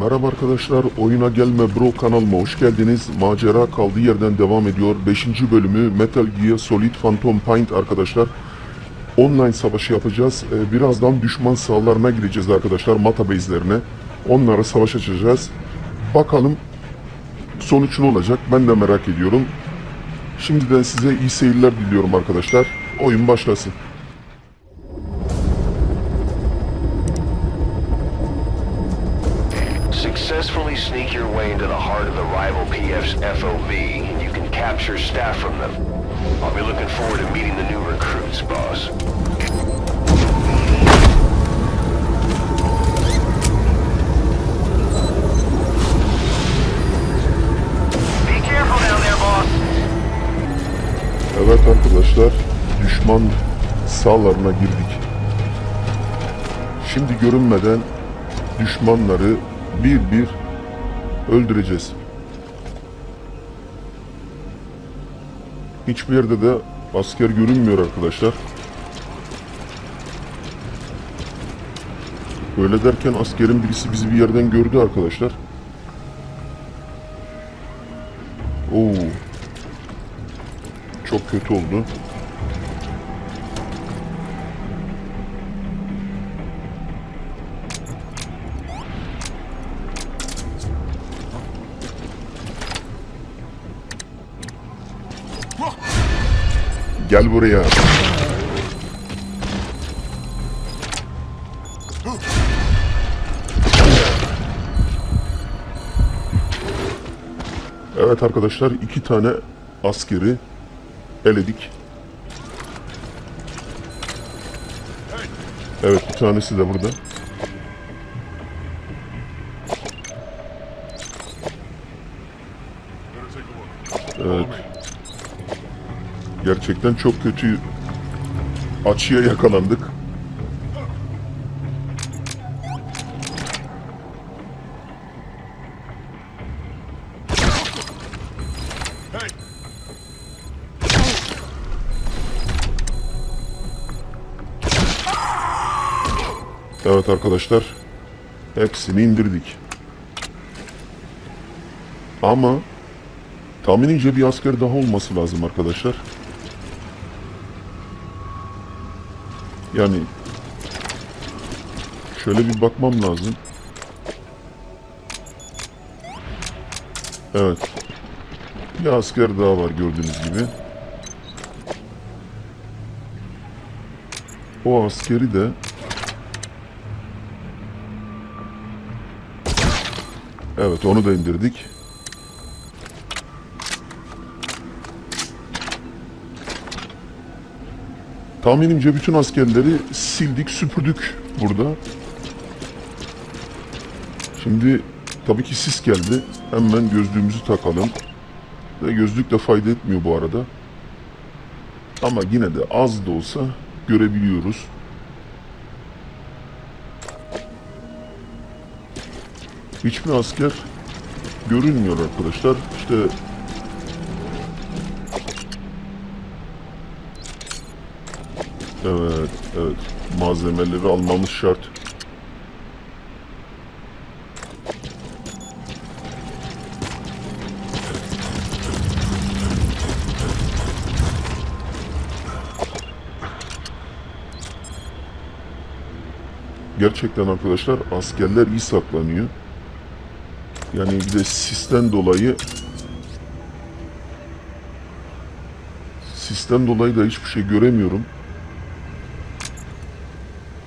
Merhaba arkadaşlar, Oyuna Gelme Bro kanalıma hoş geldiniz. Macera kaldığı yerden devam ediyor. 5. bölümü Metal Gear Solid Phantom Paint arkadaşlar. Online savaşı yapacağız. Ee, birazdan düşman sahalarına gideceğiz arkadaşlar, mata base'lerine. Onlara savaş açacağız. Bakalım sonuç ne olacak ben de merak ediyorum. Şimdiden size iyi seyirler diliyorum arkadaşlar. Oyun başlasın. And you can capture staff from them. I'll be looking forward to meeting the new recruits, boss. Be careful down there, boss. Evet arkadaşlar, düşman sahalarına girdik. Şimdi görünmeden düşmanları bir bir öldüreceğiz. Hiçbir yerde de asker görünmüyor arkadaşlar. Böyle derken askerin birisi bizi bir yerden gördü arkadaşlar. Oo. Çok kötü oldu. Gel buraya. Evet arkadaşlar iki tane askeri eledik. Evet bir tanesi de burada. Evet. Gerçekten çok kötü açıya yakalandık. Evet arkadaşlar. Hepsini indirdik. Ama tahminimce bir asker daha olması lazım arkadaşlar. Yani şöyle bir bakmam lazım. Evet. Bir asker daha var gördüğünüz gibi. O askeri de Evet onu da indirdik. Tahminimce bütün askerleri sildik, süpürdük burada. Şimdi tabii ki sis geldi. Hemen gözlüğümüzü takalım. Ve gözlük de fayda etmiyor bu arada. Ama yine de az da olsa görebiliyoruz. Hiçbir asker görünmüyor arkadaşlar. İşte Evet, evet. Malzemeleri almamız şart. Gerçekten arkadaşlar askerler iyi saklanıyor. Yani bir de sisten dolayı sisten dolayı da hiçbir şey göremiyorum.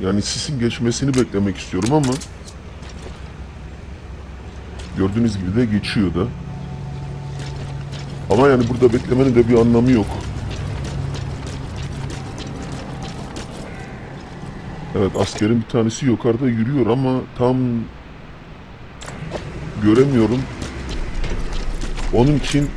Yani sisin geçmesini beklemek istiyorum ama gördüğünüz gibi de geçiyor da. Ama yani burada beklemenin de bir anlamı yok. Evet askerin bir tanesi yukarıda yürüyor ama tam göremiyorum. Onun için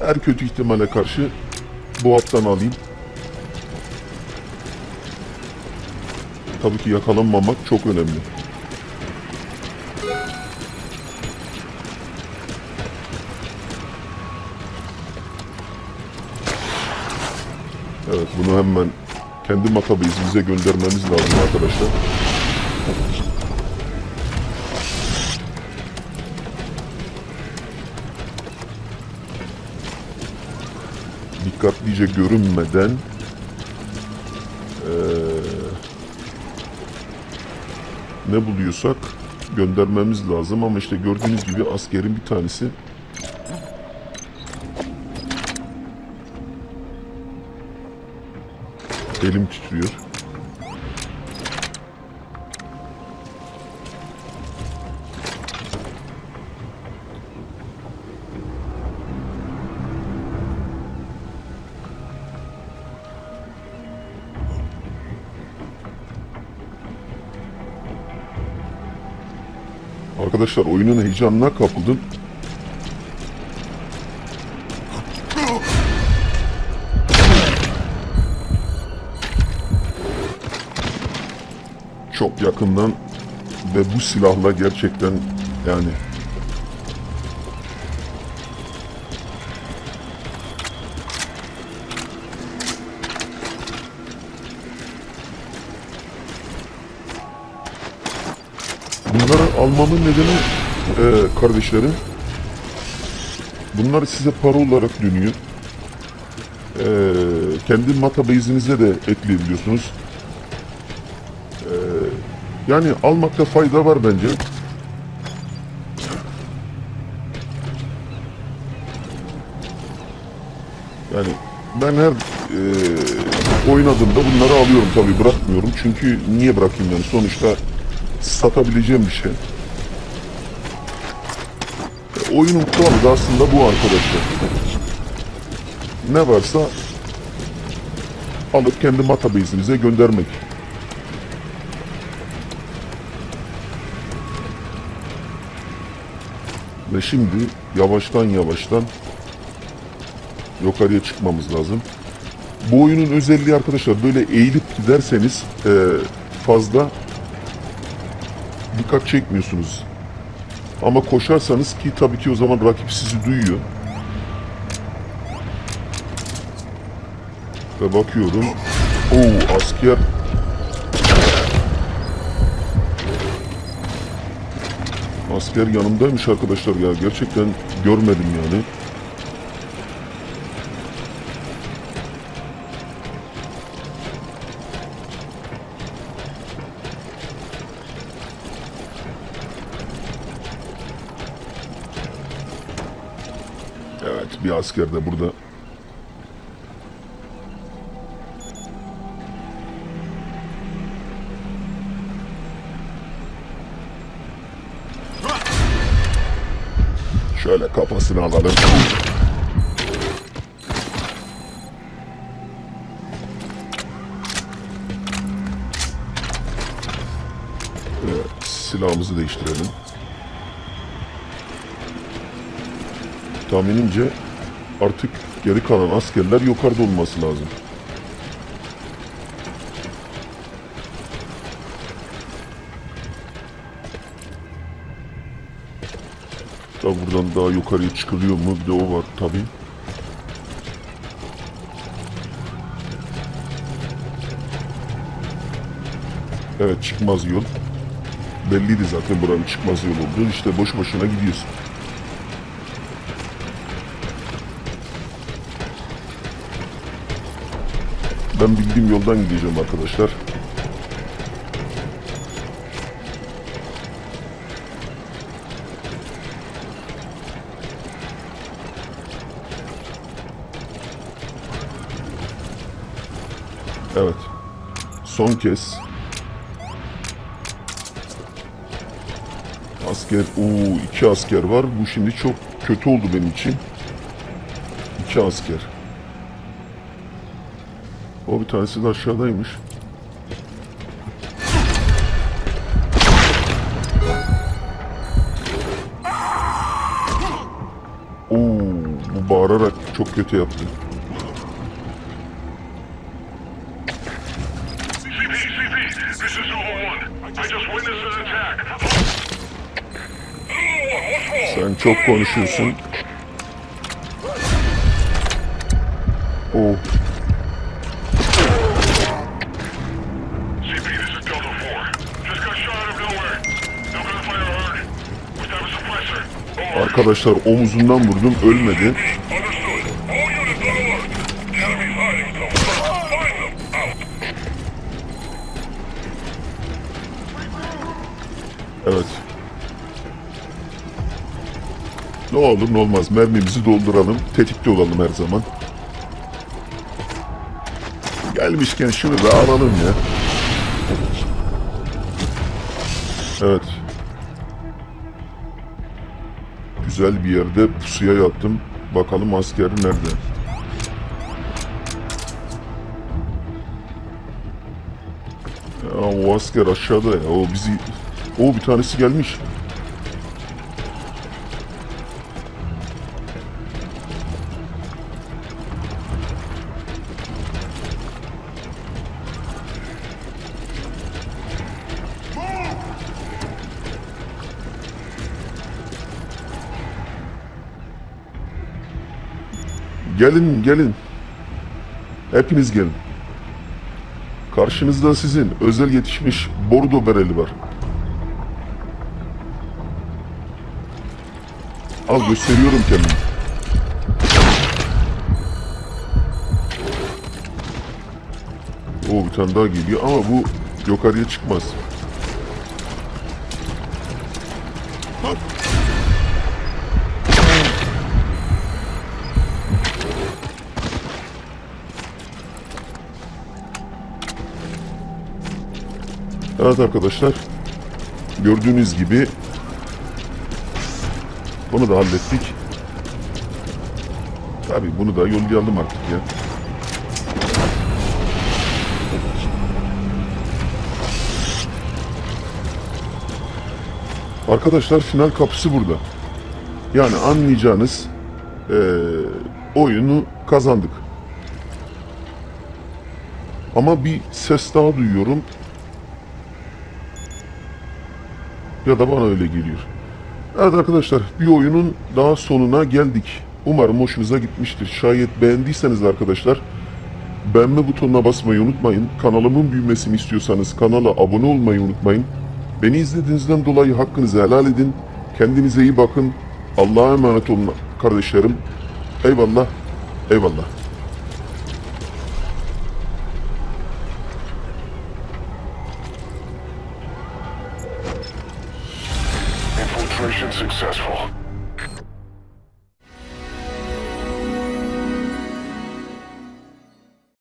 her kötü ihtimale karşı bu hattan alayım. tabii ki yakalanmamak çok önemli. Evet bunu hemen kendi matabı izimize göndermemiz lazım arkadaşlar. Dikkatlice görünmeden ne buluyorsak göndermemiz lazım ama işte gördüğünüz gibi askerin bir tanesi elim titriyor. Arkadaşlar oyunun heyecanına kapıldım. Çok yakından ve bu silahla gerçekten yani almamın nedeni e, kardeşlerim bunlar size para olarak dönüyor. E, kendi matabase'inize de ekleyebiliyorsunuz. E, yani almakta fayda var bence. Yani ben her e, oynadığımda bunları alıyorum tabii bırakmıyorum. Çünkü niye bırakayım yani sonuçta satabileceğim bir şey. Oyunun kuralı da aslında bu arkadaşlar. Ne varsa alıp kendi matabase'inize göndermek. Ve şimdi yavaştan yavaştan yukarıya çıkmamız lazım. Bu oyunun özelliği arkadaşlar böyle eğilip giderseniz fazla dikkat çekmiyorsunuz. Ama koşarsanız ki tabii ki o zaman rakip sizi duyuyor. Ve bakıyorum. Oo asker. Asker yanımdaymış arkadaşlar ya. Gerçekten görmedim yani. Bir asker de burada. Şöyle kafasını alalım. Evet, silahımızı değiştirelim. Tahminimce artık geri kalan askerler yukarıda olması lazım. Tabi buradan daha yukarıya çıkılıyor mu? Bir de o var tabi. Evet çıkmaz yol. Belliydi zaten buranın çıkmaz yol olduğu. İşte boş boşuna gidiyorsun. Ben bildiğim yoldan gideceğim arkadaşlar. Evet. Son kez. Asker, uuu iki asker var. Bu şimdi çok kötü oldu benim için. İki asker. O bir tanesi de aşağıdaymış. Oo, bu bağırarak çok kötü yaptı. Sen çok konuşuyorsun. Oh, Arkadaşlar omuzundan vurdum ölmedi. Evet. Ne olur ne olmaz mermimizi dolduralım. Tetikte olalım her zaman. Gelmişken şunu da alalım ya. Evet. Güzel bir yerde pusuya yattım. Bakalım asker nerede? Ya o asker aşağıda ya. O bizi... O bir tanesi gelmiş. Gelin gelin. Hepiniz gelin. Karşınızda sizin özel yetişmiş bordo bereli var. Al gösteriyorum kendimi. O bir tane daha geliyor ama bu yukarıya çıkmaz. Evet arkadaşlar. Gördüğünüz gibi bunu da hallettik. Tabi bunu da yollayalım artık ya. Arkadaşlar final kapısı burada. Yani anlayacağınız eee, oyunu kazandık. Ama bir ses daha duyuyorum. Ya da bana öyle geliyor. Evet arkadaşlar bir oyunun daha sonuna geldik. Umarım hoşunuza gitmiştir. Şayet beğendiyseniz arkadaşlar beğenme butonuna basmayı unutmayın. Kanalımın büyümesini istiyorsanız kanala abone olmayı unutmayın. Beni izlediğinizden dolayı hakkınızı helal edin. Kendinize iyi bakın. Allah'a emanet olun kardeşlerim. Eyvallah. Eyvallah.